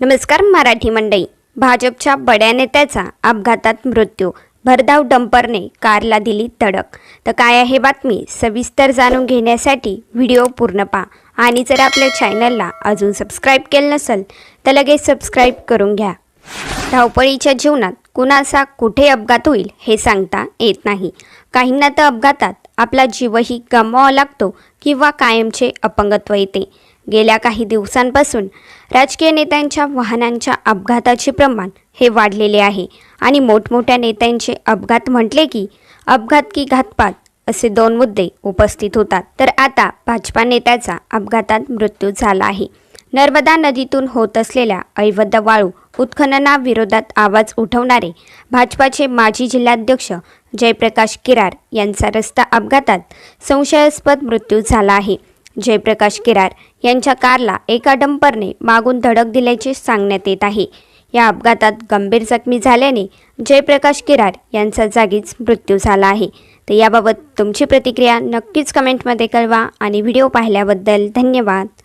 नमस्कार मराठी मंडळी. भाजपच्या बड्या नेत्याचा अपघातात मृत्यू. भरधाव डंपरने कारला दिली धडक. तर काय आहे बातमी? सविस्तर जाणून घेण्यासाठी व्हिडिओ पूर्ण पहा. आणि जर आपल्या चॅनलला अजून सबस्क्राईब केलं नसेल तर लगेच सबस्क्राईब करून घ्या. धावपळीच्या जीवनात कुणाचा कुठे अपघात होईल हे सांगता येत नाही. काहींना तर अपघातात आपला जीवही गमवावा लागतो किंवा कायमचे अपंगत्व येते. गेल्या काही दिवसांपासून राजकीय नेत्यांच्या वाहनांच्या अपघाताचे प्रमाण हे वाढलेले आहे. आणि मोठमोठ्या नेत्यांचे अपघात म्हटले की अपघात की घातपात असे दोन मुद्दे उपस्थित होतात. तर आता भाजपा नेत्याचा अपघातात मृत्यू झाला आहे. नर्मदा नदीतून होत असलेल्या ऐवध वाळू उत्खननाविरोधात आवाज उठवणारे भाजपाचे माजी जिल्हाध्यक्ष जयप्रकाश किरार यांचा रस्ता अपघातात संशयास्पद मृत्यू झाला आहे. जयप्रकाश किरार यांच्या कारला एका डंपरने मागून धडक दिल्याचे सांगण्यात येत आहे. या अपघातात गंभीर जखमी झाल्याने जयप्रकाश किरार यांचा जागीच मृत्यू झाला आहे. तर याबाबत तुमची प्रतिक्रिया नक्कीच कमेंटमध्ये कळवा आणि व्हिडिओ पाहिल्याबद्दल धन्यवाद.